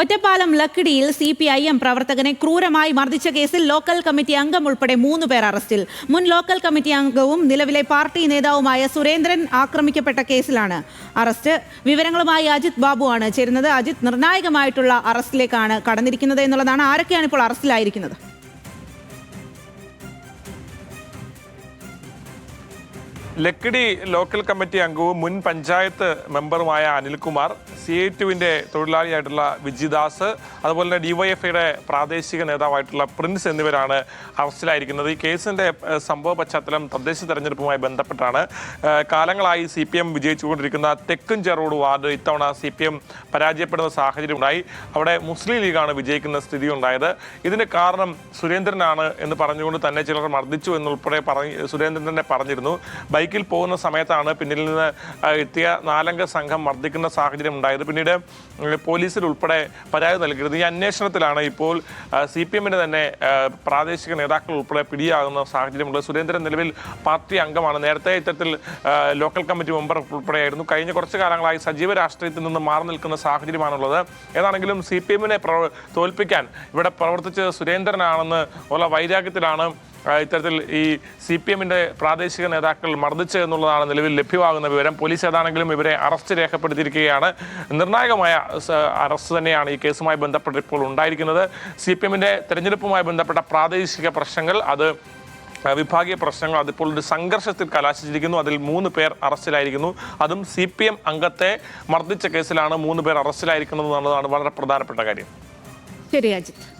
ഒറ്റപ്പാലം ലക്കിടിയിൽ C P I M പ്രവർത്തകനെ ക്രൂരമായി മർദ്ദിച്ച കേസിൽ ലോക്കൽ കമ്മിറ്റി അംഗം ഉൾപ്പെടെ മൂന്ന് പേർ അറസ്റ്റിൽ. മുൻ ലോക്കൽ കമ്മിറ്റി അംഗവും നിലവിലെ പാർട്ടി നേതാവുമായ സുരേന്ദ്രൻ ആക്രമിക്കപ്പെട്ട കേസിലാണ് അറസ്റ്റ്. വിവരങ്ങളുമായി അജിത് ബാബുവാണ് ചേരുന്നത്. അജിത് നിർണായകമായിട്ടുള്ള അറസ്റ്റിലേക്കാണ് കടന്നിരിക്കുന്നത് എന്നുള്ളതാണ്. ആരൊക്കെയാണ് ഇപ്പോൾ അറസ്റ്റിലായിരിക്കുന്നത്? ലക്കിടി ലോക്കൽ കമ്മിറ്റി അംഗവും മുൻ പഞ്ചായത്ത് മെമ്പറുമായ അനിൽകുമാർ സി ഐ ടുവിന്റെ തൊഴിലാളിയായിട്ടുള്ള വിജിദാസ് അതുപോലെ തന്നെ ഡിവൈഎഫ്ഐയുടെ പ്രാദേശിക നേതാവായിട്ടുള്ള പ്രിൻസ് എന്നിവരാണ് അറസ്റ്റിലായിരിക്കുന്നത് ഈ കേസിന്റെ സംഭവ പശ്ചാത്തലം തദ്ദേശ തെരഞ്ഞെടുപ്പുമായി ബന്ധപ്പെട്ടാണ്. കാലങ്ങളായി സി പി എം വിജയിച്ചുകൊണ്ടിരിക്കുന്ന തെക്കൻ ചെറോഡ് വാർഡ് ഇത്തവണ സി പി എം പരാജയപ്പെടുന്ന സാഹചര്യം ഉണ്ടായി അവിടെ മുസ്ലിം ലീഗാണ് വിജയിക്കുന്ന സ്ഥിതി ഉണ്ടായത് ഇതിന് കാരണം സുരേന്ദ്രനാണ് എന്ന് പറഞ്ഞുകൊണ്ട് തന്നെ ചിലർ മർദ്ദിച്ചു എന്നുൾപ്പെടെ പറഞ്ഞ് സുരേന്ദ്രൻ തന്നെ പറഞ്ഞിരുന്നു. ബൈക്കിൽ പോകുന്ന സമയത്താണ് പിന്നിൽ നിന്ന് എത്തിയ നാലംഗ സംഘം മർദ്ദിക്കുന്ന സാഹചര്യം ഉണ്ടായത് പിന്നീട് പോലീസിൽ ഉൾപ്പെടെ പരാതി നൽകരുത്. ഈ അന്വേഷണത്തിലാണ് ഇപ്പോൾ സി പി എമ്മിന്റെ തന്നെ പ്രാദേശിക നേതാക്കൾ ഉൾപ്പെടെ പിടിയാകുന്ന സാഹചര്യമുള്ളത്. സുരേന്ദ്രൻ നിലവിൽ പാർട്ടി അംഗമാണ്. നേരത്തെ ഇത്തരത്തിൽ ലോക്കൽ കമ്മിറ്റി മെമ്പർ ഉൾപ്പെടെയായിരുന്നു. കഴിഞ്ഞ കുറച്ച് കാലങ്ങളായി സജീവ രാഷ്ട്രീയത്തിൽ നിന്ന് മാറി നിൽക്കുന്ന സാഹചര്യമാണുള്ളത്. ഏതാണെങ്കിലും സി പി എമ്മിനെ തോൽപ്പിക്കാൻ ഇവിടെ പ്രവർത്തിച്ച സുരേന്ദ്രനാണെന്ന് ഉള്ള വൈരാഗ്യത്തിലാണ് ഇത്തരത്തിൽ ഈ സി പി എമ്മിന്റെ പ്രാദേശിക നേതാക്കൾ മർദ്ദിച്ചു എന്നുള്ളതാണ് നിലവിൽ ലഭ്യമാകുന്ന വിവരം. പോലീസ് ഏതാണെങ്കിലും ഇവരെ അറസ്റ്റ് രേഖപ്പെടുത്തിയിരിക്കുകയാണ്. നിർണായകമായ അറസ്റ്റ് തന്നെയാണ് ഈ കേസുമായി ബന്ധപ്പെട്ട് ഇപ്പോൾ ഉണ്ടായിരിക്കുന്നത്. സി പി എമ്മിന്റെ തെരഞ്ഞെടുപ്പുമായി ബന്ധപ്പെട്ട പ്രാദേശിക പ്രശ്നങ്ങൾ അത് വിഭാഗീയ പ്രശ്നങ്ങൾ അതിപ്പോൾ ഒരു സംഘർഷത്തിൽ കലാശിച്ചിരിക്കുന്നു. അതിൽ മൂന്ന് പേർ അറസ്റ്റിലായിരിക്കുന്നു. അതും സി പി എം അംഗത്തെ മർദ്ദിച്ച കേസിലാണ് മൂന്ന് പേർ അറസ്റ്റിലായിരിക്കുന്നത് എന്നുള്ളതാണ് വളരെ പ്രധാനപ്പെട്ട കാര്യം. ശരി അജിത്.